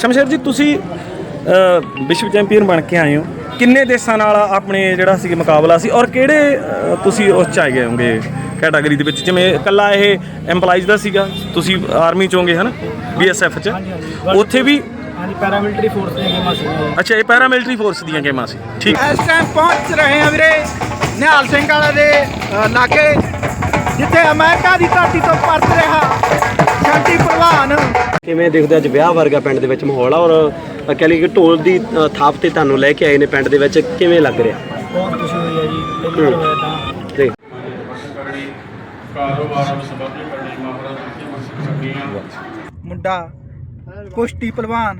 ਸ਼ਮਸ਼ੇਰ ਜੀ ਤੁਸੀਂ ਵਿਸ਼ਵ ਚੈਂਪੀਅਨ ਬਣ ਕੇ ਆਏ ਹੋ। ਕਿੰਨੇ ਦੇਸ਼ਾਂ ਨਾਲ ਆਪਣੇ ਜਿਹੜਾ ਸੀ ਮੁਕਾਬਲਾ ਸੀ ਔਰ ਕਿਹੜੇ ਤੁਸੀਂ ਉਸ ਚ ਆ ਗਏ ਹੋਗੇ ਕੈਟਾਗਰੀ ਦੇ ਵਿੱਚ? ਜਿਵੇਂ ਇਕੱਲਾ ਇਹ EMPLOYEES ਦਾ ਸੀਗਾ ਤੁਸੀਂ ਆਰਮੀ ਚੋਂਗੇ ਹਨ? ਬੀਐਸਐਫ ਚ। ਉੱਥੇ ਵੀ ਹਾਂਜੀ ਪੈਰਾਮਿਲਟਰੀ ਫੋਰਸ ਦੀਆਂ ਗੇਮਾਂ ਸੀ। ਅੱਛਾ ਇਹ ਪੈਰਾਮਿਲਟਰੀ ਫੋਰਸ ਦੀਆਂ ਗੇਮਾਂ ਸੀ। ਠੀਕ। ਇਸ ਟਾਈਮ ਪਹੁੰਚ ਰਹੇ ਹਾਂ ਵੀਰੇ ਨਿਹਾਲ ਸਿੰਘ ਵਾਲੇ ਦੇ ਲਾਗੇ ਜਿੱਥੇ ਅਮਰੀਕਾ ਦੀ ਧਰਤੀ ਤੋਂ ਪਰਤ ਰਿਹਾ। ਸ਼ਾਂਤੀ ਪ੍ਰਵਾਨ। ਕਿਵੇਂ ਦੇਖਦੇ ਅੱਜ ਵਿਆਹ ਵਰਗਾ ਪਿੰਡ ਦੇ ਵਿੱਚ ਮਾਹੌਲ ਆ? ਔਰ ਕਹਿ ਲਈ ਕਿ ਢੋਲ ਦੀ ਅ, ਥਾਪ ਤੇ ਤੁਹਾਨੂੰ ਲੈ ਕੇ ਆਏ ਨੇ ਪਿੰਡ ਦੇ ਵਿੱਚ ਕਿਵੇਂ ਲੱਗ ਰਿਹਾ? ਬਹੁਤ ਖੁਸ਼ੀ ਹੋਈ ਹੈ ਜੀ ਪਹਿਲੀ ਵਾਰ ਹੋਇਆ ਤਾਂ। ਜੀ। ਕਾਰੋਬਾਰ ਸੰਬੰਧੀ ਕਰਨੀ ਮਹਾਰਾਜ ਦੀ ਮਸਜਿਦ ਸਕੀਆਂ ਮੁੰਡਾ ਕੁਸ਼ਤੀ ਪਹਿਲਵਾਨ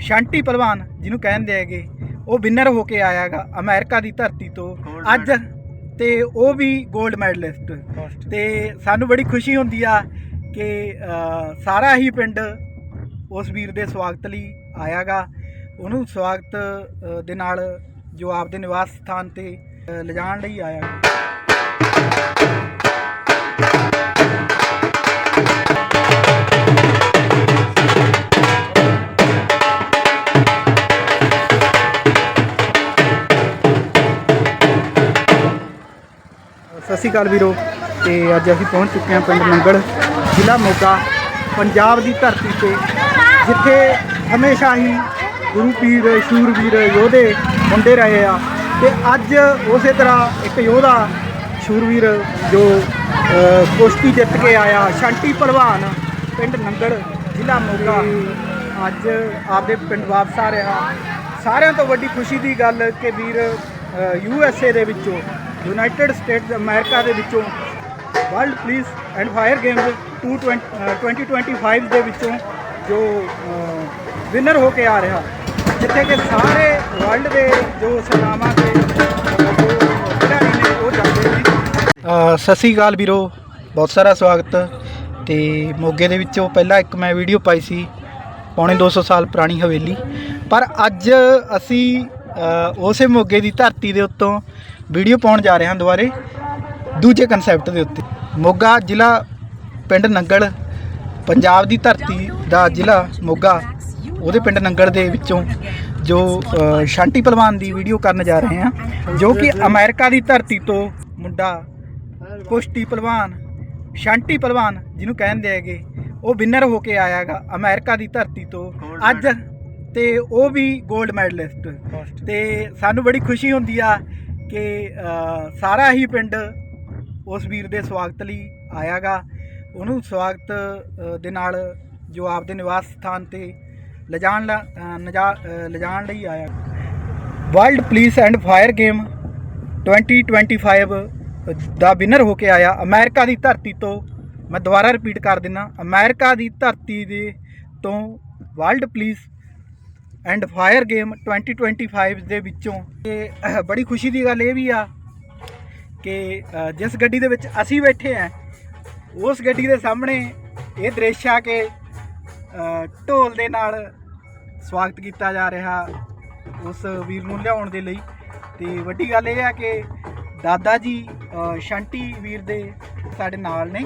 ਸ਼ਾਂਤੀ ਪਹਿਲਵਾਨ ਜਿਹਨੂੰ ਕਹਿੰਦੇ ਹੈਗੇ ਉਹ ਵਿਨਰ ਹੋ ਕੇ ਆਇਆਗਾ ਅਮਰੀਕਾ ਦੀ ਧਰਤੀ ਤੋਂ। ਅੱਜ ਤੇ ਉਹ ਵੀ 골ਡ ਮੈਡਲਿਸਟ ਤੇ ਸਾਨੂੰ ਬੜੀ ਖੁਸ਼ੀ ਹੁੰਦੀ ਆ ਕਿ ਸਾਰਾ ਹੀ ਪਿੰਡ ਉਸ ਵੀਰ ਦੇ ਸਵਾਗਤ ਲਈ ਆਇਆਗਾ। ਉਹਨੂੰ ਸਵਾਗਤ ਦੇ ਨਾਲ ਜੋ ਆਪਦੇ ਨਿਵਾਸ ਸਥਾਨ ਤੇ ਲਿਜਾਣ ਲਈ ਆਇਆ ਸਤਿ ਸ਼੍ਰੀ ਅਕਾਲ ਵੀਰੋ। ਤੇ ਅੱਜ ਅਸੀਂ ਪਹੁੰਚ ਚੁੱਕੇ ਹਾਂ ਪਿੰਡ ਨੰਗਲ ਜ਼ਿਲ੍ਹਾ ਮੋਗਾ ਪੰਜਾਬ ਦੀ ਧਰਤੀ ਤੇ ਜਿੱਥੇ ਹਮੇਸ਼ਾ ਹੀ ਗੁਰੂ ਪੀਰ ਸ਼ੂਰਵੀਰ ਯੋਧੇ ਹੁੰਦੇ ਰਹੇ ਆ। ਤੇ ਅੱਜ ਉਸੇ ਤਰ੍ਹਾਂ ਇੱਕ ਯੋਧਾ ਸ਼ੂਰਵੀਰ ਜੋ ਅ, ਕੁਸ਼ਤੀ ਜਿੱਤ ਕੇ ਆਇਆ ਸ਼ਾਂਤੀ ਪ੍ਰਵਾਨ ਪਿੰਡ ਨੰਗੜ ਜ਼ਿਲ੍ਹਾ ਮੋਗਾ। ਅੱਜ ਆਪਦੇ ਪਿੰਡ ਵਾਪਸ ਆ ਰਿਹਾ। ਸਾਰਿਆਂ ਤੋਂ ਵੱਡੀ ਖੁਸ਼ੀ ਦੀ ਗੱਲ ਕਿ ਵੀਰ ਯੂ ਐਸ ਏ ਦੇ ਵਿੱਚੋਂ ਯੂਨਾਈਟਿਡ ਸਟੇਟਸ ਅਮਰੀਕਾ ਦੇ ਵਿੱਚੋਂ world police and fire games 2025 ਦੇ ਵਿੱਚੋਂ ਜੋ ਵਿਨਰ ਹੋ ਕੇ ਆ ਰਿਹਾ, ਜਿੱਥੇ ਕਿ ਸਾਰੇ ਵਰਲਡ ਦੇ ਜੋ ਸਲਾਮਾਂ ਤੇ ਖਿਡਾਰੀ ਨੇ ਉਹ ਜਾਂਦੇ ਨੇ। ਸਤਿ ਸ੍ਰੀ ਅਕਾਲ ਵੀਰੋ, ਬਹੁਤ ਸਾਰਾ ਸਵਾਗਤ। ਤੇ ਮੋਗੇ ਦੇ ਵਿੱਚੋਂ ਪਹਿਲਾਂ ਇੱਕ ਮੈਂ ਵੀਡੀਓ ਪਾਈ ਸੀ, ਪੌਣੇ 200 ਸਾਲ ਪੁਰਾਣੀ ਹਵੇਲੀ। ਪਰ ਅੱਜ ਅਸੀਂ ਉਸੇ ਮੋਗੇ ਦੀ ਧਰਤੀ ਦੇ ਉੱਤੋਂ ਵੀਡੀਓ ਪਾਉਣ ਜਾ ਰਹੇ ਹਾਂ ਦੁਬਾਰੇ, ਦੂਜੇ ਕਨਸੈਪਟ ਦੇ ਉੱਤੇ। ਮੋਗਾ ਜ਼ਿਲ੍ਹਾ ਪਿੰਡ ਨੰਗਲ ਪੰਜਾਬ ਦੀ ਧਰਤੀ ਦਾ ਜ਼ਿਲ੍ਹਾ ਮੋਗਾ ਉਹਦੇ ਪਿੰਡ ਨੰਗਲ ਦੇ ਵਿੱਚੋਂ ਜੋ ਸ਼ਾਂਤੀ ਪਹਿਲਵਾਨ ਦੀ ਵੀਡੀਓ ਕਰਨ ਜਾ ਰਹੇ ਹਾਂ ਜੋ ਕਿ ਅਮਰੀਕਾ ਦੀ ਧਰਤੀ ਤੋਂ ਮੁੰਡਾ ਕੁਸ਼ਤੀ ਪਹਿਲਵਾਨ ਸ਼ਾਂਤੀ ਪਹਿਲਵਾਨ ਜਿਹਨੂੰ ਕਹਿੰਦੇ ਹੈਗੇ ਉਹ ਵਿਨਰ ਹੋ ਕੇ ਆਇਆਗਾ ਅਮਰੀਕਾ ਦੀ ਧਰਤੀ ਤੋਂ। ਅੱਜ ਤੇ ਉਹ ਵੀ 골ਡ ਮੈਡਲਿਸਟ ਤੇ ਸਾਨੂੰ ਬੜੀ ਖੁਸ਼ੀ ਹੁੰਦੀ ਆ ਕਿ ਸਾਰਾ ਹੀ ਪਿੰਡ ਉਸ ਵੀਰ ਦੇ ਸਵਾਗਤ ਲਈ ਆਇਆਗਾ। ਉਹਨੂੰ ਸਵਾਗਤ ਦੇ ਨਾਲ ਜੋ ਆਪਦੇ ਨਿਵਾਸ ਸਥਾਨ ਤੇ ਲਿਜਾਣ ਲਾ- ਨਜਾ- ਲਿਜਾਣ ਲਈ ਆਇਆ। World police and fire game 2025 ਦਾ ਵਿਨਰ ਹੋ ਕੇ ਆਇਆ। ਅਮਰੀਕਾ ਦੀ ਧਰਤੀ ਤੋਂ ਮੈਂ ਦੁਬਾਰਾ ਰਿਪੀਟ ਕਰ ਦਿੰਨਾ। ਅਮਰੀਕਾ ਦੀ ਧਰਤੀ ਦੇ ਤੋਂ world police and fire game 2025 ਦੇ ਵਿੱਚੋਂ। ਤੇ ਬੜੀ ਖੁਸ਼ੀ ਦੀ ਗੱਲ ਇਹ ਵੀ ਆ ਕਿ ਜਿਸ ਗੱਡੀ ਦੇ ਵਿੱਚ ਅਸੀਂ ਬੈਠੇ ਆ ਉਸ ਗੱਡੀ ਦੇ ਸਾਹਮਣੇ ਇਹ ਦ੍ਰਿਸ਼ ਆ ਕਿ ਢੋਲ ਦੇ ਨਾਲ ਸਵਾਗਤ ਕੀਤਾ ਜਾ ਰਿਹਾ ਉਸ ਵੀਰ ਨੂੰ ਲਿਆਉਣ ਦੇ ਲਈ। ਤੇ ਵੱਡੀ ਗੱਲ ਇਹ ਆ ਕਿ ਦਾਦਾ ਜੀ ਅ, ਸ਼ੰਟੀ ਵੀਰ ਦੇ ਸਾਡੇ ਨਾਲ ਨੇ।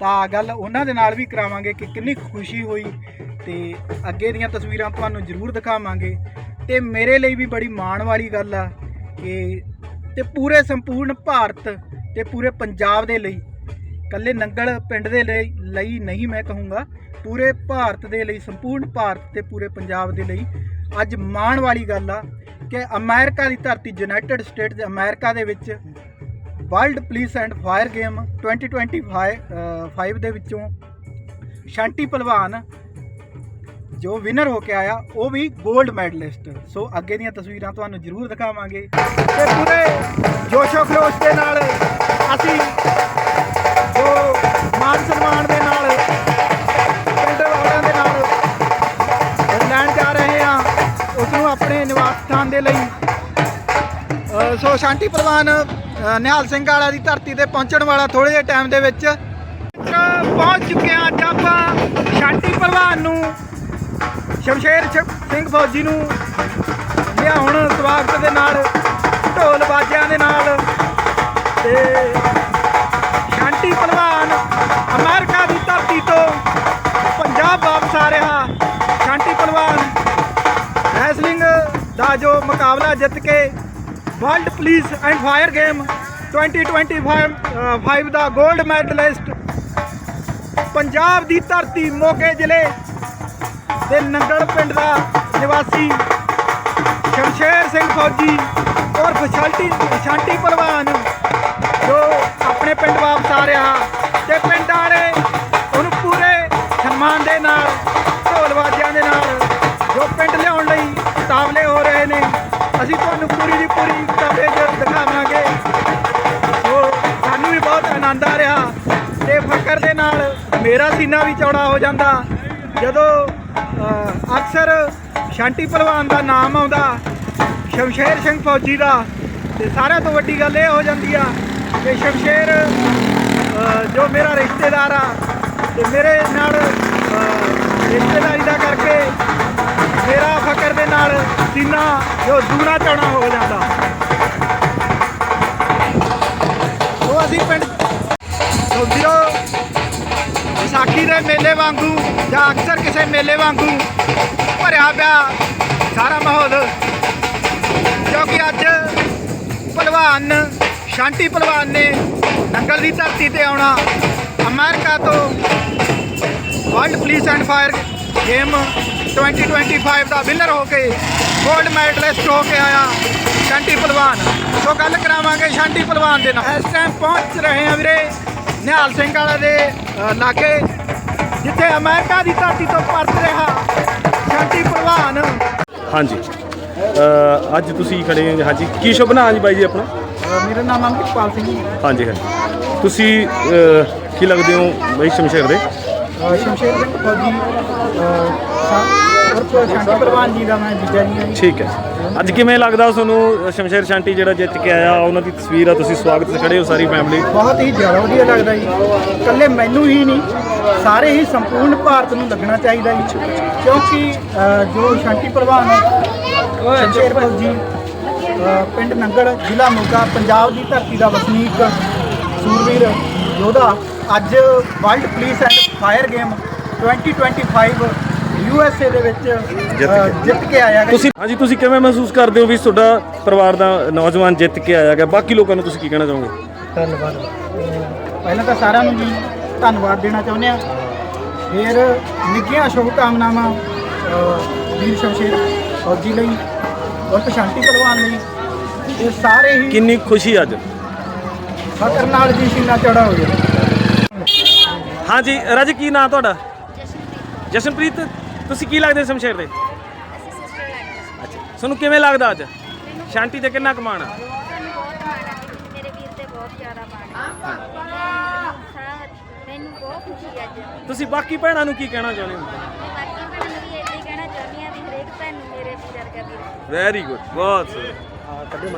ਤਾਂ ਗੱਲ ਉਹਨਾਂ ਦੇ ਨਾਲ ਵੀ ਕਰਾਵਾਂਗੇ ਕਿ ਕਿੰਨੀ ਖੁਸ਼ੀ ਹੋਈ ਤੇ ਅੱਗੇ ਦੀਆਂ ਤਸਵੀਰਾਂ ਤੁਹਾਨੂੰ ਜ਼ਰੂਰ ਦਿਖਾਵਾਂਗੇ। ਤੇ ਮੇਰੇ ਲਈ ਵੀ ਬੜੀ ਮਾਣ ਵਾਲੀ ਗੱਲ ਆ ਕਿ ਤੇ ਪੂਰੇ ਸੰਪੂਰਨ ਭਾਰਤ ਤੇ ਪੂਰੇ ਪੰਜਾਬ ਦੇ ਲਈ ਕੱਲੇ ਨੰਗਲ ਪਿੰਡ ਦੇ ਲਈ ਲਈ ਨਹੀਂ ਮੈਂ ਕਹੂੰਗਾ, ਪੂਰੇ ਭਾਰਤ ਦੇ ਲਈ, ਸੰਪੂਰਨ ਭਾਰਤ ਤੇ ਪੂਰੇ ਪੰਜਾਬ ਦੇ ਲਈ ਅੱਜ ਮਾਣ ਵਾਲੀ ਗੱਲ ਆ ਕਿ ਅਮਰੀਕਾ ਦੀ ਧਰਤੀ ਯੂਨਾਈਟਿਡ ਸਟੇਟਸ ਅਮਰੀਕਾ ਦੇ ਵਿੱਚ world police and fire game 2025 ਦੇ ਵਿੱਚੋਂ ਸ਼ਾਂਤੀ ਪਹਿਲਵਾਨ ਜੋ ਵਿਨਰ ਹੋ ਕੇ ਆਇਆ, ਉਹ ਵੀ 골ਡ ਮੈਡਲਿਸਟ ਸੋ ਅੱਗੇ ਦੀਆਂ ਤਸਵੀਰਾਂ ਤੁਹਾਨੂੰ ਜ਼ਰੂਰ ਦਿਖਾਵਾਂਗੇ। ਤੇ ਪੂਰੇ ਜੋਸ਼ੋ ਖਰੋਸ਼ ਦੇ ਨਾਲ ਅਸੀਂ ਜੋ ਮਾਨ ਸਨਮਾਨ ਦੇ ਨਾਲ, ਪਿੰਡ ਵਾਲਿਆਂ ਦੇ ਨਾਲ ਲੈਣ ਜਾ ਰਹੇ ਹਾਂ ਉਸ ਨੂੰ ਆਪਣੇ ਨਿਵਾਸ ਸਥਾਨ ਦੇ ਲਈ। ਸੋ ਸ਼ਾਂਤੀ ਪ੍ਰਵਾਨ ਨਿਹਾਲ ਸਿੰਘ ਵਾਲਾ ਦੀ ਧਰਤੀ ਤੇ ਪਹੁੰਚਣ ਵਾਲਾ ਥੋੜੇ ਜਿਹੇ ਟਾਈਮ ਦੇ ਵਿੱਚ। ਪਹੁੰਚ ਚੁੱਕੇ ਹਾਂ ਅੱਜ ਆਪਾਂ ਸ਼ਾਂਤੀ ਪ੍ਰਵਾਨ ਨੂੰ। ਸ਼ਮਸ਼ੇਰ ਸ਼- ਸਿੰਘ ਫੌਜੀ ਨੂੰ ਲਿਆਉਣ ਸਵਾਗਤ ਦੇ ਨਾਲ, ਢੋਲ ਬਾਜਿਆਂ ਦੇ ਨਾਲ ਤੇ ਸ਼ਾਂਤੀ ਪਹਿਲਵਾਨ ਅਮਰੀਕਾ ਦੀ ਧਰਤੀ ਤੋਂ ਪੰਜਾਬ ਵਾਪਸ ਆ ਰਿਹਾ। ਸ਼ਾਂਤੀ ਪਹਿਲਵਾਨ ਦਾ ਜੋ ਮੁਕਾਬਲਾ ਜਿੱਤ ਕੇ world police and fire game 2025 5 ਦਾ 골ਡ ਮੈਡਲਿਸਟ ਪੰਜਾਬ ਦੀ ਧਰਤੀ ਮੋਗੇ ਜ਼ਿਲ੍ਹੇ ਦੇ ਨੰਗਲ ਪਿੰਡ ਦਾ ਨਿਵਾਸੀ ਸ਼ਮਸ਼ੇਰ ਸਿੰਘ ਫੌਜੀ ਔਰ ਸ਼ਾਂਟੀ ਸ਼ਾਂਟੀ ਪਹਿਲਵਾਨ ਜੋ ਆਪਣੇ ਪਿੰਡ ਵਾਪਸ ਆ ਰਿਹਾ ਤੇ ਪਿੰਡ ਵਾਲੇ ਉਹਨੂੰ ਪੂਰੇ ਸਨਮਾਨ ਦੇ ਨਾਲ, ਢੋਲ ਵਾਜਿਆਂ ਦੇ ਨਾਲ ਜੋ ਪਿੰਡ ਲਿਆਉਣ ਲਈ ਤਾਵਲੇ ਹੋ ਰਹੇ ਨੇ, ਅਸੀਂ ਤੁਹਾਨੂੰ ਪੂਰੀ ਦੀ ਪੂਰੀ ਕਵਰੇਜ ਦਿਖਾਵਾਂਗੇ। ਸੋ ਸਾਨੂੰ ਵੀ ਬਹੁਤ ਆਨੰਦ ਆ ਰਿਹਾ ਤੇ ਫਕਰ ਦੇ ਨਾਲ ਮੇਰਾ ਸੀਨਾ ਵੀ ਚੌੜਾ ਹੋ ਜਾਂਦਾ। ਜਦੋਂ ਅਕਸਰ ਸ਼ਾਂਟੀ ਪਹਿਲਵਾਨ ਦਾ ਨਾਮ ਆਉਂਦਾ, ਸ਼ਮਸ਼ੇਰ ਸਿੰਘ ਫੌਜੀ ਦਾ, ਤੇ ਸਾਰਿਆਂ ਤੋਂ ਵੱਡੀ ਗੱਲ ਇਹ ਹੋ ਜਾਂਦੀ ਆ ਕਿ ਸ਼ਮਸ਼ੇਰ ਜੋ ਮੇਰਾ ਰਿਸ਼ਤੇਦਾਰ ਆ, ਤੇ ਮੇਰੇ ਨਾਲ ਰਿਸ਼ਤੇਦਾਰੀ ਦਾ ਕਰਕੇ ਮੇਰਾ ਫਕਰ ਦੇ ਨਾਲ ਸੀਨਾ ਜੋ ਦੂਣਾ ਚੌੜਾ ਹੋ ਜਾਂਦਾ। ਵਿਸਾਖੀ ਮੇਲੇ ਵਾਂਗੂ ਜਾਂ ਅਕਸਰ ਕਿਸੇ ਮੇਲੇ ਵਾਂਗੂ ਭਰਿਆ ਪਿਆ ਸਾਰਾ ਮਾਹੌਲ ਕਿਉਂਕਿ ਅੱਜ ਭਲਵਾਨ ਸ਼ਾਂਤੀ ਭਲਵਾਨ ਨੇ ਨੰਗਲ ਦੀ ਧਰਤੀ ਤੇ ਆਉਣਾ ਅਮਰੀਕਾ ਤੋਂ world police and fire game 2025 ਦਾ ਵਿਨਰ ਹੋ ਕੇ ਗੋਲਡ ਮੈਡਲਿਸਟ ਹੋ ਕੇ ਆਇਆ ਸ਼ਾਂਤੀ ਭਲਵਾਨ। ਸੋ ਗੱਲ ਕਰਾਵਾਂਗੇ ਸ਼ਾਂਤੀ ਭਲਵਾਨ ਦੇ ਨਾਲ। ਇਸ ਟਾਈਮ ਪਹੁੰਚ ਰਹੇ ਹਾਂ ਵੀਰੇ। ਨਿਹਾਲ ਸਿੰਘ ਵਾਲੇ ਦੇ ਲਾਗੇ ਜਿੱਥੇ ਅਮਰੀਕਾ ਦੀ ਧਰਤੀ ਤੋਂ ਪਰਤ ਰਿਹਾ ਸ਼ਾਂਤੀ ਪਹਿਲਵਾਨ ਹਾਂਜੀ। ਅ, ਅੱਜ ਤੁਸੀਂ ਖੜੇ ਹੋ ਹਾਂਜੀ ਕੀ ਸ਼ੁਭ ਨਾਮ ਜੀ ਬਾਈ ਜੀ ਆਪਣਾ? ਮੇਰਾ ਨਾਮ ਅੰਕਿਤਪਾਲ ਸਿੰਘ ਜੀ ਹਾਂਜੀ ਹਾਂਜੀ। ਤੁਸੀਂ ਅ, ਕੀ ਲੱਗਦੇ ਹੋ ਬਾਈ ਸ਼ਮਸ਼ੇਰ ਦੇ? ਸ਼ਮਸ਼ੇਰ ਸਿੰਘ ਫੌਜੀ ਸ਼ਾਂਤੀ ਪਹਿਲਵਾਨ ਜੀ ਦਾ ਮੈਂ ਹਾਂ ਜੀ। ਠੀਕ ਹੈ। ਅੱਜ ਕਿਵੇਂ ਲੱਗਦਾ ਤੁਹਾਨੂੰ ਸ਼ਮਸ਼ੇਰ ਸ਼ਾਂਟੀ ਜਿਹੜਾ ਜਿੱਤ ਕੇ ਆਇਆ ਉਹਨਾਂ ਦੀ ਤਸਵੀਰ ਆ ਤੁਸੀਂ ਸਵਾਗਤ 'ਚ ਖੜੇ ਹੋ ਸਾਰੀ ਫੈਮਿਲੀ ਬਹੁਤ ਹੀ ਜ਼ਿਆਦਾ ਵਧੀਆ ਲੱਗਦਾ ਜੀ। ਇਕੱਲੇ ਮੈਨੂੰ ਹੀ ਨਹੀਂ ਸਾਰੇ ਹੀ ਸੰਪੂਰਨ ਭਾਰਤ ਨੂੰ ਲੱਗਣਾ ਚਾਹੀਦਾ ਜੀ। ਕਿਉਂਕਿ ਅ, ਜੋ ਸ਼ਾਂਤੀ ਪਹਿਲਵਾਨ ਸ਼ਮਸ਼ੇਰ ਫੌਜੀ ਅ, ਪਿੰਡ ਨੰਗਲ ਜ਼ਿਲ੍ਹਾ ਮੋਗਾ ਪੰਜਾਬ ਦੀ ਧਰਤੀ ਦਾ ਵਸਨੀਕ ਸੂਰਵੀਰ ਯੋਧਾ ਅੱਜ world police and fire game 2025 U S A ਦੇ ਵਿੱਚ ਅ, ਜਿੱਤ ਕੇ ਆਇਆ ਗਾ। ਤੁਸੀਂ ਹਾਂਜੀ ਤੁਸੀਂ ਕਿਵੇਂ ਮਹਿਸੂਸ ਕਰਦੇ ਹੋ ਵੀ ਤੁਹਾਡਾ ਪਰਿਵਾਰ ਦਾ ਨੌਜਵਾਨ ਜਿੱਤ ਕੇ ਆਇਆ ਗਿਆ? ਬਾਕੀ ਲੋਕਾਂ ਨੂੰ ਤੁਸੀਂ ਕੀ ਕਹਿਣਾ ਚਾਹੋਗੇ? ਧੰਨਵਾਦ। ਅਹ ਪਹਿਲਾਂ ਤਾਂ ਸਾਰਿਆਂ ਨੂੰ ਜੀ ਧੰਨਵਾਦ ਦੇਣਾ ਚਾਹੁੰਦੇ ਆ ਫਿਰ ਨਿੱਘੀਆਂ ਸ਼ੁਭਕਾਮਨਾਵਾਂ ਅਹ ਵੀਰ ਸ਼ਮਸ਼ੇਰ ਫੌਜੀ ਲਈ ਔਰ ਸ਼ਾਂਤੀ ਪਹਿਲਵਾਨ ਲਈ। ਇਹ ਸਾਰੇ ਹੀ ਕਿੰਨੀ ਖੁਸ਼ੀ ਅੱਜ। ਫਕਰ ਨਾਲ ਜੀ ਸੀਨਾ ਚੜਾ ਹੋ ਗਿਆ। ਹਾਂਜੀ ਰਜ ਕੀ ਨਾਂ ਤੁਹਾਡਾ? ਜਸ਼ਨਪ੍ਰੀਤ ਤੁਸੀਂ ਕੀ ਲੱਗਦੇ ਸ਼ਮਸ਼ੇਰ ਦੇ? ਅੱਛਾ। ਤੁਹਾਨੂੰ ਕਿਵੇਂ ਲੱਗਦਾ ਅੱਜ? ਸ਼ਾਂਤੀ ਤੇ ਕਿੰਨਾ ਕਮਾਣਾ ਮੈਨੂੰ ਬਹੁਤ ਮਾਣ ਆ ਜੀ, ਮੇਰੇ ਵੀਰ ਤੇ ਬਹੁਤ ਜ਼ਿਆਦਾ ਮਾਣ ਆ। ਸਾਰਾ ਮੈਨੂੰ ਬਹੁਤ ਖੁਸ਼ੀ ਅੱਜ। ਤੁਸੀਂ ਬਾਕੀ ਭੈਣਾਂ ਨੂੰ ਕੀ ਕਹਿਣਾ ਚਾਹੁੰਦੇ ਹੋ? ਬਾਕੀ ਭੈਣਾਂ ਨੂੰ ਵੀ ਇੱਦਾਂ ਹੀ ਕਹਿਣਾ ਚਾਹੁੰਦੀ ਆ ਵੀ ਹਰੇਕ ਭੈਣ ਨੂੰ ਮੇਰੇ ਵੀਰ ਵਰਗਾ ਵੀਰ ਵੈਰੀ ਗੁੱਡ ਬਹੁਤ ਸੋਹਣਾ।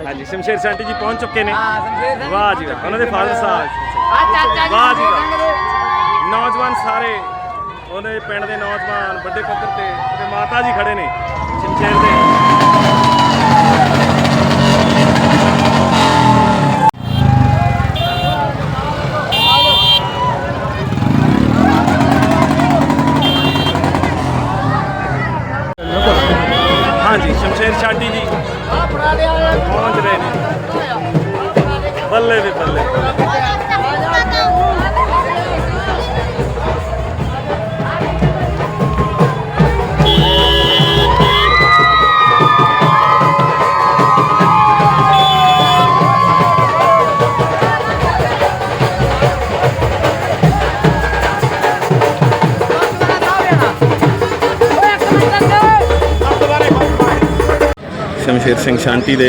ਹਾਂਜੀ ਸ਼ਮਸ਼ੇਰ ਸ਼ਾਂਟੀ ਜੀ ਪਹੁੰਚ ਚੁੱਕੇ ਨੇ। ਵਾਹ ਜੀ ਵਾਹ ਉਹਨਾਂ ਦੇ ਫਾਦਰ ਸਾਹਿਬ ਵਾਹ ਜੀ ਵਾਹ। ਨੌਜਵਾਨ ਸਾਰੇ ਉਹਦੇ ਪਿੰਡ ਦੇ ਨੌਜਵਾਨ ਵੱਡੇ ਪੱਧਰ ਤੇ ਤੇ ਮਾਤਾ ਜੀ ਖੜੇ ਨੇ ਸ਼ਮਸ਼ੇਰ ਦੇ। ਸ਼ਮਸ਼ੇਰ ਸਿੰਘ ਸ਼ਾਂਟੀ ਦੇ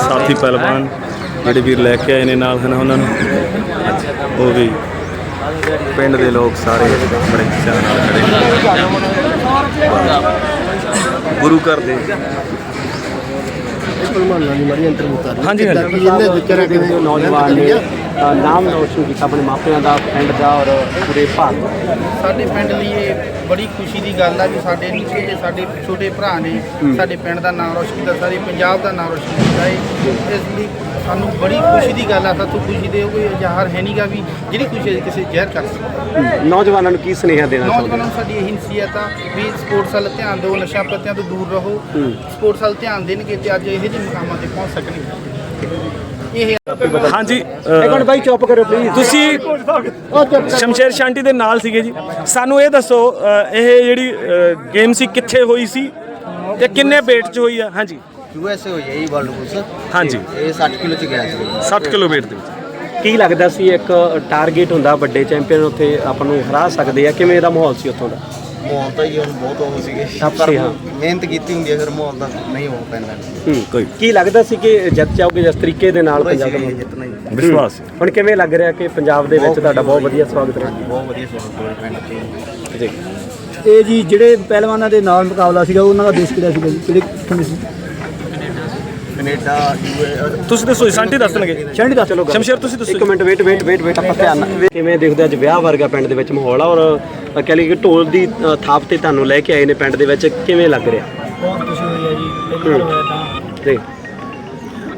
ਸਾਥੀ ਪਹਿਲਵਾਨ ਜਿਹੜੇ ਵੀਰ ਲੈ ਕੇ ਆਏ ਨੇ ਨਾਲ ਹਨ ਉਹਨਾਂ ਨੂੰ? ਉਹ ਵੀ ਪਿੰਡ ਦੇ ਲੋਕ ਸਾਰੇ ਬੜੇ ਚਾਅ ਨਾਲ ਖੜੇ ਗੁਰੂ ਘਰ ਦੇ। ਹਾਂਜੀ, ਹਾਂਜੀ। ਇਹਨੇ ਵਿਚਾਰਾ ਕਿਵੇਂ ਨੌਜਵਾਨ ਨੇ ਨਾਮ ਰੋਸ਼ਨ ਕੀਤਾ ਆਪਣੇ ਮਾਪਿਆਂ ਦਾ ਪਿੰਡ ਦਾ ਔਰ ਪੂਰੇ ਭਾਰਤ ਸਾਡੇ ਪਿੰਡ ਲਈ ਇਹ ਬੜੀ ਖੁਸ਼ੀ ਦੀ ਗੱਲ ਆ ਕਿ ਸਾਡੇ ਨਿੱਕੇ ਜਿਹੇ ਸਾਡੇ ਛੋਟੇ ਭਰਾ ਨੇ ਸਾਡੇ ਪਿੰਡ ਦਾ ਨਾਮ ਰੋਸ਼ਨ ਕੀਤਾ ਸਾਰੇ ਪੰਜਾਬ ਦਾ ਨਾਮ ਰੋਸ਼ਨ ਕੀਤਾ ਹੈ ਇਸ ਲਈ ਸਾਨੂੰ ਬੜੀ ਖੁਸ਼ੀ ਦੀ ਗੱਲ ਆ ਸਾਥੋਂ ਖੁਸ਼ੀ ਦੇ ਕੋਈ ਇਜ਼ਹਾਰ ਹੈ ਨਹੀਂਗਾ ਵੀ ਜਿਹੜੀ ਖੁਸ਼ੀ ਅਸੀਂ ਕਿਸੇ ਜ਼ਹਿਰ ਕਰ ਸਕਦਾ। ਨੌਜਵਾਨਾਂ ਨੂੰ ਕੀ ਸੁਨੇਹਾ ਦੇਣਾ ਚਾਹੁੰਦੇ ਨੌਜਵਾਨਾਂ ਨੂੰ ਸਾਡੀ ਇਹੀ ਨਸੀਹਤ ਆ ਵੀ ਸਪੋਰਟਸ ਵੱਲ ਧਿਆਨ ਦਿਓ ਨਸ਼ਾ ਪੱਤਿਆਂ ਤੋਂ ਦੂਰ ਰਹੋ। ਸਪੋਰਟਸ ਵੱਲ ਧਿਆਨ ਦੇਣਗੇ ਤੇ ਅੱਜ ਇਹੋ ਜਿਹੇ ਮੁਕਾਮਾਂ ਤੇ ਪਹੁੰਚ ਸਕਣਗੇ। ਇਹ ਹਾਂਜੀ ਇੱਕ ਮਿੰਟ ਬਾਈ ਚੁੱਪ ਕਰੋ ਪਲੀਜ਼ ਤੁਸੀਂ ਸ਼ਮਸ਼ੇਰ ਸ਼ਾਂਟੀ ਦੇ ਨਾਲ ਸੀਗੇ ਜੀ। ਸਾਨੂੰ ਇਹ ਦੱਸੋ ਇਹ ਜਿਹੜੀ ਗੇਮ ਸੀ ਕਿੱਥੇ ਹੋਈ ਸੀ ਤੇ ਕਿੰਨੇ weight 'ਚ ਹੋਈ ਆ? ਹਾਂਜੀ। ਯੂਐਸਏ ਹੋਈ ਹੈ ਇਹ ਵਰਲਡ ਕੁਸ ਹਾਂਜੀ। ਇਹ 60 ਕਿਲੋ ਚ ਗਿਆ ਸੀ। 60 ਕਿਲੋ weight ਦੇ ਵਿੱਚ। ਕੀ ਲੱਗਦਾ ਸੀ ਇੱਕ ਟਾਰਗੇਟ ਹੁੰਦਾ ਵੱਡੇ ਚੈਂਪੀਅਨ ਉੱਥੇ ਆਪਾਂ ਨੂੰ ਹਰਾ ਸਕਦੇ ਆ? ਕਿਵੇਂ ਦਾ ਮਾਹੌਲ ਸੀ ਉੱਥੋਂ ਦਾ? ਮਾਹੌਲ ਤਾਂ ਜੀ ਹੁਣ ਬਹੁਤ ਉਹ ਸੀਗੇ। ਪਰ ਹਾਂ। ਮਿਹਨਤ ਕੀਤੀ ਹੁੰਦੀ ਹੈ ਫਿਰ ਮਾਹੌਲ ਦਾ ਨਹੀਂ ਹੋ ਪੈਂਦਾ। ਹੂੰ ਕੋਈ ਕੀ ਲੱਗਦਾ ਸੀ ਕਿ ਜਿੱਤ ਜਾਓਗੇ ਜਿਸ ਤਰੀਕੇ ਦੇ ਨਾਲ ਪੂਰਾ ਹੀ ਪੰਜਾਬ ਸੀਗਾ ਦਾ ਜੀ ਜਿੱਤਣਾ ਹੀ। ਵਿਸ਼ਵਾਸ ਹੁਣ ਕਿਵੇਂ ਲੱਗ ਰਿਹਾ ਕਿ ਪੰਜਾਬ ਦੇ ਵਿੱਚ ਤੁਹਾਡਾ ਬਹੁਤ ਵਧੀਆ ਸਵਾਗਤ ਰਿਹਾ? ਬਹੁਤ ਵਧੀਆ ਸਵਾਗਤ ਹੋਇਆ ਪਿੰਡ ਚ। ਜੀ। ਇਹ ਜੀ ਜਿਹੜੇ ਪਹਿਲਵਾਨਾਂ ਦੇ ਨਾਲ ਮੁਕਾਬਲਾ ਸੀਗਾ ਉਹਨਾਂ ਦਾ ਦੇਸ਼ ਕਿਹੜਾ ਸੀਗਾ ਜੀ? ਕਿਹੜੇ ਕਿਹੜੇ ਸੀ? ਕੈਨੇਡਾ ਯੂਏ ਤੁਸੀਂ ਦੱਸੋ ਜੀ, ਸ਼ਾਂਟੀ ਦੱਸਣਗੇ ਸ਼ਾਂਟੀ ਦੱਸ ਚਲੋ ਗੱਲ। ਸ਼ਮਸ਼ੇਰ ਤੁਸੀਂ ਦੱਸੋ ਇੱਕ minute wait wait wait wait ਆਪਾਂ ਧਿਆਨ ਨਾਲ ਕਿਵੇਂ ਦੇਖਦੇ ਹੋ ਅੱਜ ਵਿਆਹ ਵਰਗਾ ਪਿੰਡ ਦੇ ਵਿੱਚ ਮਾਹੌਲ ਆ ਔਰ ਅ, ਕਹਿ ਲਈਏ ਕਿ ਢੋਲ ਦੀ ਅ, ਥਾਪ ਤੇ ਤੁਹਾਨੂੰ ਲੈ ਕੇ ਆਏ ਨੇ ਪਿੰਡ ਦੇ ਵਿੱਚ ਕਿਵੇਂ ਲੱਗ ਰਿਹਾ? ਬਹੁਤ ਖੁਸ਼ੀ ਹੋਈ ਹੈ ਜੀ ਪਹਿਲੀ ਵਾਰ ਹੋਇਆ ਤਾਂ। ਜੀ।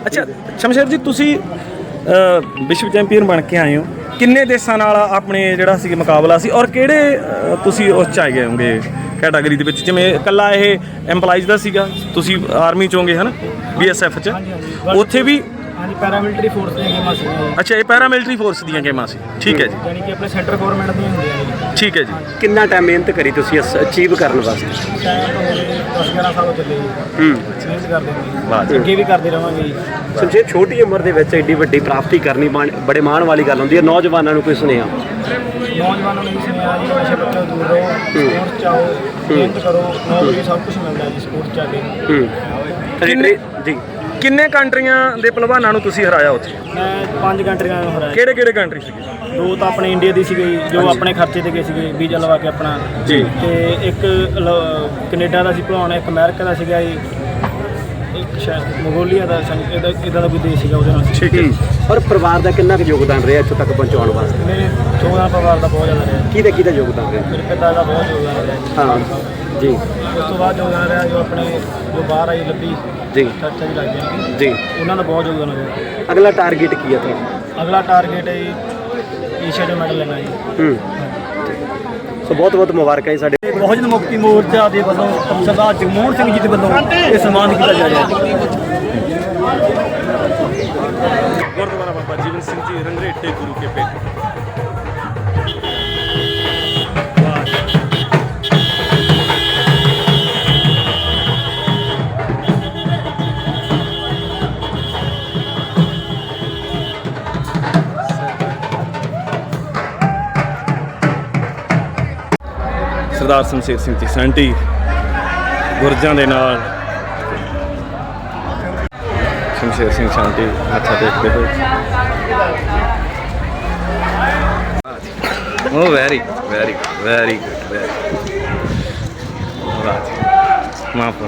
ਅੱਛਾ ਸ਼ਮਸ਼ੇਰ ਜੀ ਤੁਸੀਂ ਅ, ਵਿਸ਼ਵ ਚੈਂਪੀਅਨ ਬਣ ਕੇ ਆਏ ਹੋ। ਕਿੰਨੇ ਦੇਸ਼ਾਂ ਨਾਲ ਆਪਣੇ ਜਿਹੜਾ ਸੀ ਮੁਕਾਬਲਾ ਸੀ ਔਰ ਕਿਹੜੇ ਅ, ਤੁਸੀਂ ਉਸ ਚ ਆਏ ਗਏ ਹੋਗੇ ਕੈਟਾਗਰੀ ਦੇ ਵਿੱਚ? ਜਿਵੇਂ ਇਕੱਲਾ ਇਹ EMPLOYEES ਦਾ ਸੀਗਾ ਤੁਸੀਂ ਆਰਮੀ ਚੋਂਗੇ ਹਨਾ? BSF ਚ। ਉੱਥੇ ਵੀ ਹਾਂਜੀ ਪੈਰਾਮਿਲਟਰੀ ਫੋਰਸ ਦੀਆਂ ਗੇਮਾਂ ਜੀ ਅੱਛਾ ਇਹ ਪੈਰਾਮਿਲਟਰੀ ਫੋਰਸ ਦੀਆਂ ਗੇਮਾਂ ਸੀ। ਠੀਕ ਹੈ ਜੀ। ਯਾਨੀ ਕਿ ਆਪਣੇ ਸੈਂਟਰ ਗਵਰਨਮੈਂਟ ਦੀਆਂ ਹੁੰਦੀਆਂ ਜੀ ਠੀਕ ਹੈ ਜੀ। ਕਿੰਨਾ ਟਾਈਮ ਮਿਹਨਤ ਕਰੀ ਤੁਸੀਂ ਇਸ ਅਚੀਵ ਕਰਨ ਵਾਸਤੇ? ਟਾਈਮ ਤੋਂ ਹੋ ਗਏ 10 11 ਸਾਲ ਹੋ ਚੱਲੇ ਜੀ। ਹੂੰ। ਮਿਹਨਤ ਕਰਦੇ ਹਾਂ ਵਾਹ ਜੀ। ਅੱਗੇ ਵੀ ਕਰਦੇ ਰਵਾਂਗੇ ਜੀ। ਸੰਜੇ ਛੋਟੀ ਉਮਰ ਦੇ ਵਿੱਚ ਐਡੀ ਵੱਡੀ ਪ੍ਰਾਪਤੀ ਕਰਨੀ ਮਾਣ- ਬੜੇ ਮਾਣ ਵਾਲੀ ਗੱਲ ਹੁੰਦੀ ਹੈ। ਨੌਜਵਾਨਾਂ ਨੂੰ ਕੋਈ ਸੁਨੇਹਾ? ਨੌਜਵਾਨਾਂ ਨੂੰ ਵੀ ਸੁਣਿਆ ਜੀ ਨਸ਼ੇ ਪੱਤਿਆਂ ਤੋਂ ਦੂਰ ਰਹੋ ਸਪੋਰਟਸ ਚ ਆਓ ਮਿਹਨਤ ਕਰੋ ਨੌਕਰੀ ਸਭ ਕੁਝ ਮਿਲਦਾ ਜੀ ਸਪੋਰਟਸ ਚ ਆ ਕੇ। ਹੂੰ। ਜੀ। ਕਿੰਨੇ ਕੰਟਰੀਆਂ ਦੇ ਪਹਿਲਵਾਨਾਂ ਨੂੰ ਤੁਸੀਂ ਹਰਾਇਆ ਉੱਥੇ? ਮੈਂ ਪੰਜ ਕੰਟਰੀਆਂ ਨੂੰ ਹਰਾਇਆ। ਕਿਹੜੇ ਕਿਹੜੇ ਕੰਟਰੀ ਸੀਗੇ? ਦੋ ਤਾਂ ਆਪਣੇ ਇੰਡੀਆ ਦੀ ਸੀਗੇ ਜੀ, ਜੋ ਆਪਣੇ ਖਰਚੇ ਤੇ ਗਏ ਸੀਗੇ ਵੀਜ਼ਾ ਲਵਾ ਕੇ ਆਪਣਾ। ਜੀ। ਤੇ ਇੱਕ ਲ- ਕੈਨੇਡਾ ਦਾ ਸੀ ਭਲਵਾਨ ਇੱਕ ਅਮਰੀਕਾ ਦਾ ਸੀਗਾ ਜੀ ਇੱਕ ਸ਼ਾਇਦ ਮੰਗੋਲੀਆ ਦਾ ਸਾਨੂੰ ਇਹਦਾ ਇਹਦਾ ਦਾ ਕੋਈ ਦੇਸ਼ ਸੀਗਾ ਉਹਦੇ ਨਾਲ। ਠੀਕ ਹੈ। ਔਰ ਪਰਿਵਾਰ ਦਾ ਕਿੰਨਾ ਕੁ ਯੋਗਦਾਨ ਰਿਹਾ ਇੱਥੋਂ ਤੱਕ ਪਹੁੰਚਾਉਣ ਵਾਸਤੇ? ਮੇਰੇ ਪਰਿਵਾਰ ਦਾ ਬਹੁਤ ਜ਼ਿਆਦਾ ਰਿਹਾ। ਕਿਹਦਾ ਕਿਹਦਾ ਯੋਗਦਾਨ ਰਿਹਾ? ਮੇਰੇ ਪਿਤਾ ਦਾ ਬਹੁਤ ਯੋਗਦਾਨ ਰਿਹਾ ਜੀ। ਹਾਂ ਜੀ। ਉਸ ਤੋਂ ਬਾਅਦ ਯੋਗਦਾਨ ਰਿਹਾ ਜੋ ਆਪਣੇ ਜੋ ਬਾਹਰ ਆਈ ਲੱਭੀ ਜੀ। ਚਾਚਾ ਜੀ ਲੱਗ ਗਏ ਜੀ। ਉਹਨਾਂ ਦਾ ਬਹੁਤ ਯੋਗਦਾਨ ਰਿਹਾ ਅਗਲਾ ਟਾਰਗੇਟ ਕੀ ਹੈ ਤੁਹਾਡਾ? ਅਗਲਾ ਟਾਰਗੇਟ ਹੈ ਜੀ ਏਸ਼ੀਆ ਦੇ ਮੈਡਲ ਲੈਣਾ ਜੀ। ਹੂੰ। ਸੋ ਬਹੁਤ ਬਹੁਤ ਮੁਬਾਰਕਾਂ ਜੀ ਸਾਡੇ। ਬਹੁਜਨ ਮੁਕਤੀ ਮੋਰਚਾ ਦੇ ਵੱਲੋਂ ਸਰਦਾਰ ਜਗਮੋਹਨ ਸਿੰਘ ਜੀ ਦੇ ਵੱਲੋਂ ਇਹ ਸਨਮਾਨ ਕੀਤਾ ਜਾ ਰਿਹਾ ਹੈ। ਗੁਰਦੁਆਰਾ ਬਾਬਾ ਜੀਵਨ ਸਿੰਘ ਜੀ ਰੰਗਰੇਟੇ ਗੁਰੂ ਕੇ ਪੇਟ। ਸਰਦਾਰ ਸ਼ਮਸ਼ੇਰ ਸਿੰਘ ਜੀ ਸੈਂਟੀ ਗੁਰਜਾਂ ਦੇ ਨਾਲ। ਸ਼ਮਸ਼ੇਰ ਸਿੰਘ ਸ਼ਾਂਤੀ ਮੱਥਾ ਟੇਕਦੇ ਹੋਏ। ਉਹ very very very good very ਵਾਹ ਮਾਫ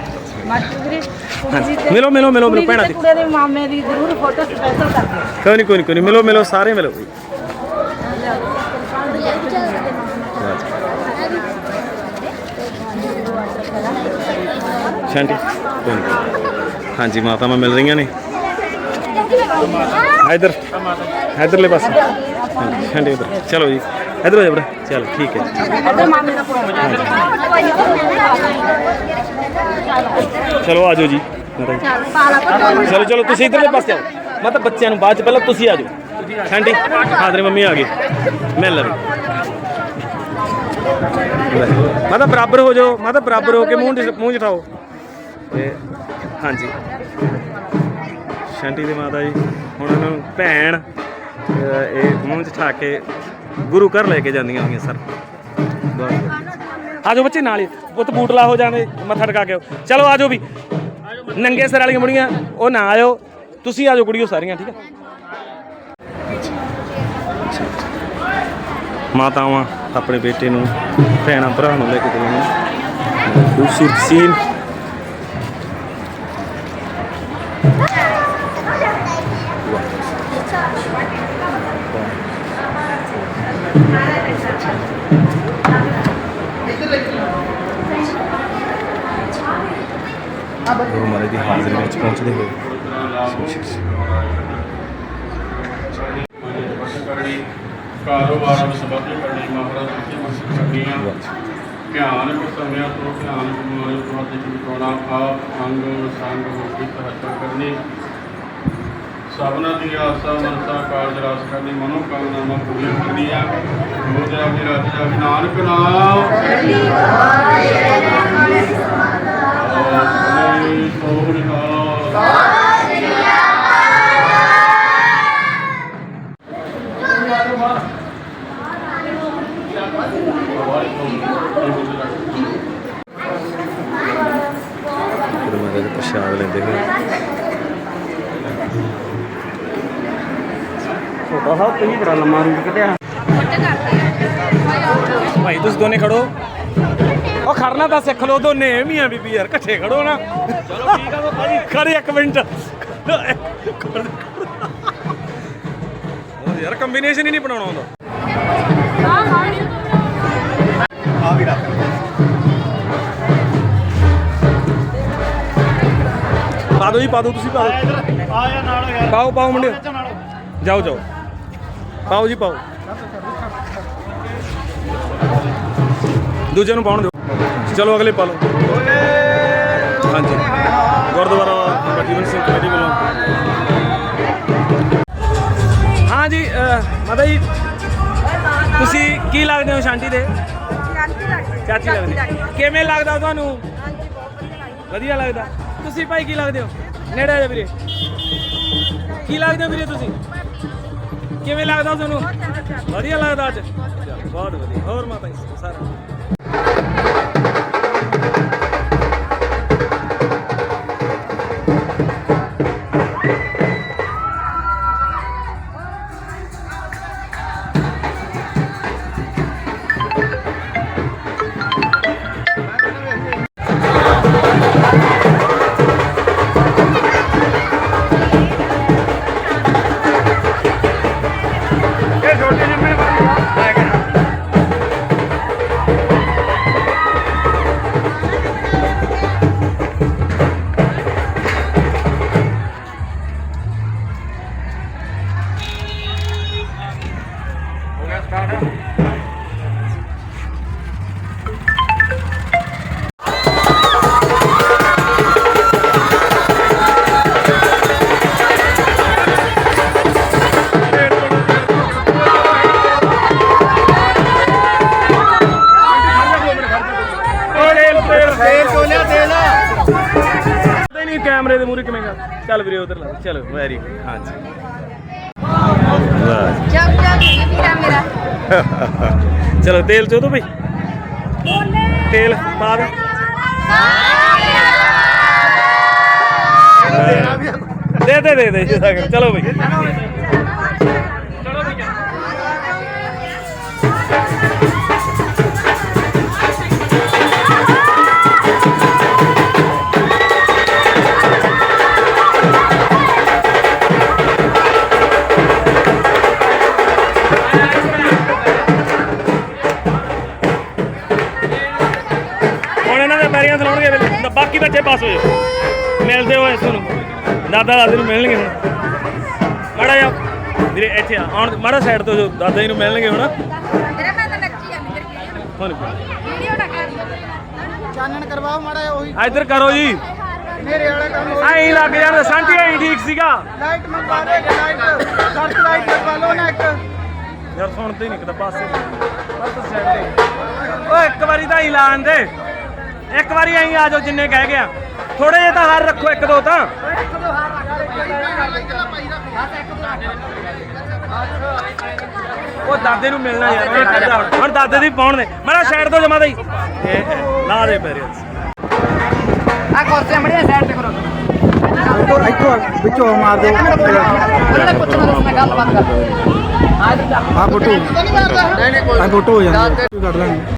ਮਿਲੋ ਮਿਲੋ ਮਿਲੋ ਮਿਲੋ ਭੈਣਾਂ ਦੀ। ਕੁੜੇ ਦੇ ਮਾਮੇ ਦੀ ਜ਼ਰੂਰ ਫੋਟੋ ਸਪੈਸ਼ਲ ਕਰ ਦਿਓ ਕੋਈ ਨਹੀਂ ਕੋਈ ਨਹੀਂ ਕੋਈ ਨਹੀਂ ਮਿਲੋ ਮਿਲੋ ਸਾਰੇ ਮਿਲੋ। ਸ਼ਾਂਤੀ ਕੋਈ ਨਹੀਂ ਹਾਂਜੀ ਮਾਤਾ ਮੈਂ ਮਿਲ ਰਹੀਆਂ ਨੇ। ਇਧਰ ਇਧਰਲੇ ਪਾਸੇ। ਹਾਂਜੀ ਸ਼ਾਂਤੀ ਇਧਰ। ਚਲੋ ਜੀ, ਇਧਰ ਹੋ ਜਾ ਬੜਾ ਚਲ, ਠੀਕ ਹੈ। ਜੀ। ਚਲੋ ਆਜੋ ਜੀ ਮਾਤਾ ਜੀ। ਚਲੋ ਚਲੋ, ਤੁਸੀਂ ਇਧਰਲੇ ਪਾਸੇ ਆਓ। ਮੈਂ ਤਾਂ ਬੱਚਿਆਂ ਨੂੰ ਬਾਅਦ ਚ ਪਹਿਲਾਂ ਤੁਸੀਂ ਆ ਜਾਓ। ਹਾਂ ਤੇਰੀ ਮੰਮੀ ਆ ਗਏ। ਮਿਲ ਲਵੇ ਮੈਂ ਤਾਂ ਬਰਾਬਰ ਹੋ ਜਾਓ, ਮੈਂ ਤਾਂ ਬਰਾਬਰ ਹੋ ਕੇ ਮੂੰਹ ਚ- ਮੂੰਹ ਜਠਾਓ ਤੇ ਹਾਂਜੀ। ਸ਼ੰਟੀ ਦੀ ਮਾਤਾ ਜੀ, ਹੁਣ ਉਹਨਾਂ ਨੂੰ ਭੈਣ ਇਹ ਮੂੰਹ ਚ ਠਾ ਕੇ ਗੁਰੂ ਘਰ ਲੈ ਕੇ ਜਾਂਦੀਆਂ ਹੋਈਆਂ ਸਰ। ਆਜੋ ਬੱਚੇ ਨਾਲ ਹੀ। ਪੁੱਤ ਬੂਟ ਲਾ ਹੋ ਜਾਵੇ ਮੱਥਾ ਟਕਾ ਕੇ ਆਓ। ਚਲੋ ਆਜੋ ਵੀ। ਨੰਗੇ ਸਿਰ ਵਾਲੀਆਂ ਮੁੜੀਆਂ ਉਹ ਨਾ ਆਇਓ। ਤੁਸੀਂ ਆਜੋ ਕੁੜੀਓ ਸਾਰੀਆਂ, ਠੀਕ ਆ? ਮਾਤਾਵਾਂ ਆਪਣੇ ਬੇਟੇ ਨੂੰ, ਭੈਣਾਂ ਭਰਾ ਨੂੰ ਲੈ ਕੇ ਗਈਆਂ ਖੂਬਸੂਰਤ ਸੀਨ ਗੁਰੂ ਮਹਾਰਾਜ ਦੀ ਹਾਜ਼ਰੀ ਵਿੱਚ ਪਹੁੰਚਦੇ ਹੋਏ। ਕਾਰੋਬਾਰ ਵਿੱਚ ਸਬੱਧ ਕਰਨੀ ਮਹਾਰਾਜ ਦੀ ਮਸਜਿਦ ਕਰਨੀਆਂ ਧਿਆਨ ਕੋ ਸਮਿਆ ਤੋਂ ਧਿਆਨ ਬਿਮਾਰੀ ਤੋਂ ਵਿੱਚ ਕੋਣਾ ਆਪ ਅੰਗ ਸੰਗ ਮੁਕਤੀ ਹੱਥ ਕਰਨੀ। ਸਭਨਾ ਦੀ ਆਸਾ ਮਨਸਾ ਕਾਰਜ ਰਾਸ ਕਰਨੀ ਮਨੋ ਕਾਮਨਾਵਾਂ ਪੂਰੀਆਂ ਕਰਨੀਆਂ। ਮੋਦਿਆ ਦੀ ਰਾਜਾ ਵੀ ਨਾਨਕ ਨਾਮ। ਸਤਿ ਸ੍ਰੀ ਅਕਾਲ ਗੁਰੂ ਮਹਾਰਾਜ ਦਾ ਪ੍ਰਸ਼ਾਦ ਲੈਂਦੇ ਹੋਏ ਛੋਟਾ ਸਾਹਿਬ ਤੁਸੀਂ ਬੜਾ ਲੰਮਾ ਰੂਟ ਕੱਢਿਆ। ਭਾਈ ਤੁਸੀਂ ਦੋਨੇ ਖੜੋ। ਉਹ ਖੜਨਾ ਤਾਂ ਸਿੱਖ ਲਓ ਦੋਨੇ ਮੀਆਂ ਬੀਬੀ ਯਾਰ ਇਕੱਠੇ ਖੜੋ ਨਾ। ਚਲੋ ਠੀਕ ਆ ਭਾਈ ਖੜੇ ਇੱਕ ਮਿੰਟ। ਉਹ ਯਾਰ ਕੰਬੀਨੇਸ਼ਨ ਹੀ ਨਹੀਂ ਬਣਾਉਣਾ ਹੁੰਦਾ। ਪਾ ਦਿਓ ਜੀ ਪਾ ਦਿਓ ਤੁਸੀਂ ਪਾ ਦਿਓ। ਆ ਜਾ ਨਾਲ ਯਾਰ। ਪਾਓ ਪਾਓ ਮੁੰਡੇ ਜਾਓ ਜਾਓ। ਪਾਓ ਜੀ ਪਾਓ। ਦੂਜੇ ਨੂੰ ਪਾਉਣ ਦਿਓ। ਚਲੋ ਅਗਲੇ ਪਾ ਲਓ। ਹਾਂਜੀ। ਗੁਰਦੁਆਰਾ ਜੀਵਨ ਸਿੰਘ ਕਮੇਟੀ ਵੱਲੋਂ। ਹਾਂ ਜੀ ਮਾਤਾ ਜੀ ਤੁਸੀਂ ਕੀ ਲੱਗਦੇ ਹੋ ਸ਼ਾਂਤੀ ਦੇ? ਚਾਚੀ ਲੱਗਦੇ ਕਿਵੇਂ ਲੱਗਦਾ ਤੁਹਾਨੂੰ? ਵਧੀਆ ਲੱਗਦਾ। ਤੁਸੀਂ ਭਾਈ ਕੀ ਲੱਗਦੇ ਹੋ? ਨੇੜੇ ਆ ਜਾ ਵੀਰੇ। ਕੀ ਲੱਗਦੇ ਹੋ ਵੀਰੇ ਤੁਸੀਂ? ਕਿਵੇਂ ਲੱਗਦਾ ਤੁਹਾਨੂੰ? ਵਧੀਆ ਲੱਗਦਾ ਅੱਜ? ਬਹੁਤ ਵਧੀਆ। ਹੋਰ ਮਾਤਾ ਜੀ ਸਾਰਾ ਚੱਲ ਵੀਰੇ ਉਧਰ ਲਾ ਚਲੋ ਵੈਰੀ ਗੁੱਡ ਹਾਂਜੀ ਵਾਹ ਜਗ ਜਗ ਇਹ ਵੀਰਾ ਮੇਰਾ। ਚਲੋ ਤੇਲ ਚੋ ਦੋ ਬਈ। ਤੇਲ ਪਾ ਦੇ। ਦੇ ਦੇ ਦੇ ਦੇ ਚਲੋ ਬਈ। ਪਾਸ ਹੋ ਜਾਓ ਮਿਲਦੇ ਹੋ ਇਸ ਨੂੰ ਦਾਦਾ ਦਾਦੀ ਨੂੰ ਮਿਲਣਗੇ ਹੁਣ। ਮਾੜਾ ਜਾ ਵੀਰੇ ਇੱਥੇ ਆ। ਆਉਣ ਮਾੜਾ ਸਾਈਡ ਤੋਂ ਜੋ ਦਾਦਾ ਜੀ ਨੂੰ ਮਿਲਣਗੇ ਹੁਣ। ਮੇਰਾ ਮੈਂ ਤਾਂ ਨੱਚੀ ਜਾਂਦੀ ਫਿਰ ਵੀਡੀਓ ਹੁਣ ਵੀਡੀਓ ਨਾ ਕਰ। ਚਾਨਣ ਕਰਵਾਓ ਮਾੜਾ ਜਿਹਾ ਉਹੀ। ਇੱਧਰ ਕਰੋ ਜੀ। ਮੇਰੇ ਵਾਲਾ ਕੰਮ ਐਂ ਲੱਗ ਜਾਣ ਸੰਟੀ ਐਂ ਠੀਕ ਸੀਗਾ। ਲਾਈਟ ਮੰਗਾ ਦੇ ਲਾਈਟ ਸਰਚ ਲਾਈਟ ਲਗਵਾ ਲਓ ਨਾ ਇੱਕ ਯਾਰ ਸੁਣਦੇ ਹੀ ਨਹੀਂ ਕਿਤੇ ਪਾਸੇ ਬਸ ਸਾਈਡ ਤੇ। ਓਏ ਇੱਕ ਵਾਰੀ ਤਾਂ ਹੀ ਲਾਣ ਦੇ ਇੱਕ ਵਾਰੀ ਐਂ ਆ ਜਾਓ ਜਿੰਨੇ ਕਹਿ ਗਿਆ। ਥੋੜੇ ਜਿਹਾ ਤਾਂ ਹਾਰ ਰੱਖੋ ਇੱਕ ਦੋ ਤਾਂ। ਉਹ ਦਾਦੇ ਨੂੰ ਮਿਲਣਾ ਯਾਰ ਹੁਣ। ਦਾਦੇ ਦੀ ਪਾਉਣ ਦੇ। ਮਾੜਾ ਸਾਈਡ ਤੋਂ ਜਮਾ ਦੇ ਇਹ, ਲਾ ਦੇ ਪੈਰੇ ਆ ਕੁਰਸੀਆਂ ਮੜੀਆਂ ਸਾਈਡ ਤੇ ਕਰੋ। ਇੱਥੋਂ ਇੱਥੋਂ ਵਿੱਚੋਂ ਮਾਰ ਦਿਓ ਉਹਨੇ ਪੁੱਛਣਾ ਦੱਸਣਾ ਗੱਲਬਾਤ ਕਰ ਆ ਫੋਟੋ। ਆ ਫੋਟੋ ਹੋ ਜਾਂਦੀ ਹੈ ਕੱਢ ਲਾਂਗੇ